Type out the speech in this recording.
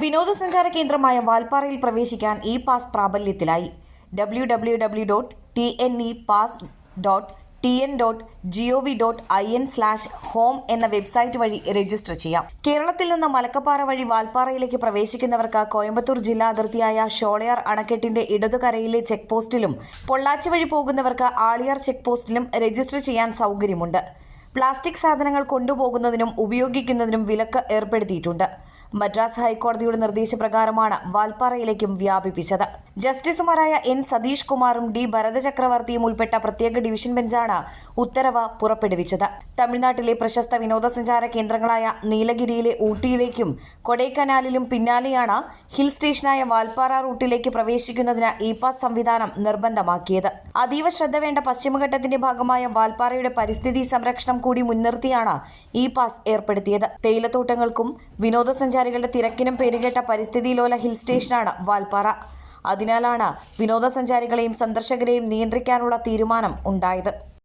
വിനോദസഞ്ചാര കേന്ദ്രമായ വാൽപ്പാറയിൽ പ്രവേശിക്കാൻ E pass പ്രാബല്യത്തിലായി. W W W dot T N E pass dot T N dot G O V dot I N slash home എന്ന website വഴി register ചെയ്യാം. കേരളത്തിൽ നിന്ന് മലക്കപ്പാറ വഴി വാൽപ്പാറയിലേക്ക് പ്രവേശിക്കുന്നവർക്ക് കോയമ്പത്തൂർ ജില്ലാ അതിർത്തിയായ ഷോളയാർ അണക്കെട്ടിന്റെ ഇടതുകരയിലെ ചെക്ക് പോസ്റ്റിലും പൊള്ളാച്ചി വഴി പോകുന്നവർക്ക് ആളിയാർ ചെക്ക് പോസ്റ്റിലും രജിസ്റ്റർ ചെയ്യാൻ സൗകര്യമുണ്ട്. പ്ലാസ്റ്റിക് സാധനങ്ങൾ കൊണ്ടുപോകുന്നതിനും ഉപയോഗിക്കുന്നതിനും വിലക്ക് ഏർപ്പെടുത്തിയിട്ടുണ്ട്. മദ്രാസ് ഹൈക്കോടതിയുടെ നിർദ്ദേശപ്രകാരമാണ് വാൽപ്പാറയിലേക്കും വ്യാപിപ്പിച്ചത്. ജസ്റ്റിസുമാരായ എൻ സതീഷ് കുമാറും ഡി ഭരതചക്രവർത്തിയും ഉൾപ്പെട്ട പ്രത്യേക ഡിവിഷൻ ബെഞ്ചാണ് ഉത്തരവ് പുറപ്പെടുവിച്ചത്. തമിഴ്നാട്ടിലെ പ്രശസ്ത വിനോദസഞ്ചാര കേന്ദ്രങ്ങളായ നീലഗിരിയിലെ ഊട്ടിയിലേക്കും കൊടൈക്കനാലിലും പിന്നാലെയാണ് ഹിൽ സ്റ്റേഷനായ വാൽപ്പാറ റൂട്ടിലേക്ക് പ്രവേശിക്കുന്നതിന് ഇ പാസ് സംവിധാനം നിർബന്ധമാക്കിയത്. അതീവ ശ്രദ്ധ വേണ്ട പശ്ചിമഘട്ടത്തിന്റെ ഭാഗമായ വാൽപ്പാറയുടെ പരിസ്ഥിതി സംരക്ഷണം കൂടി മുൻനിർത്തിയാണ് ഇ പാസ് ഏർപ്പെടുത്തിയത്. തേയിലത്തോട്ടങ്ങൾക്കും വിനോദസഞ്ചാരികളുടെ തിരക്കിനും പേരുകേട്ട പരിസ്ഥിതിയിലോല ഹിൽ സ്റ്റേഷനാണ് വാൽപ്പാറ. അതിനാലാണ് വിനോദസഞ്ചാരികളെയും സന്ദർശകരെയും നിയന്ത്രിക്കാനുള്ള തീരുമാനം ഉണ്ടായത്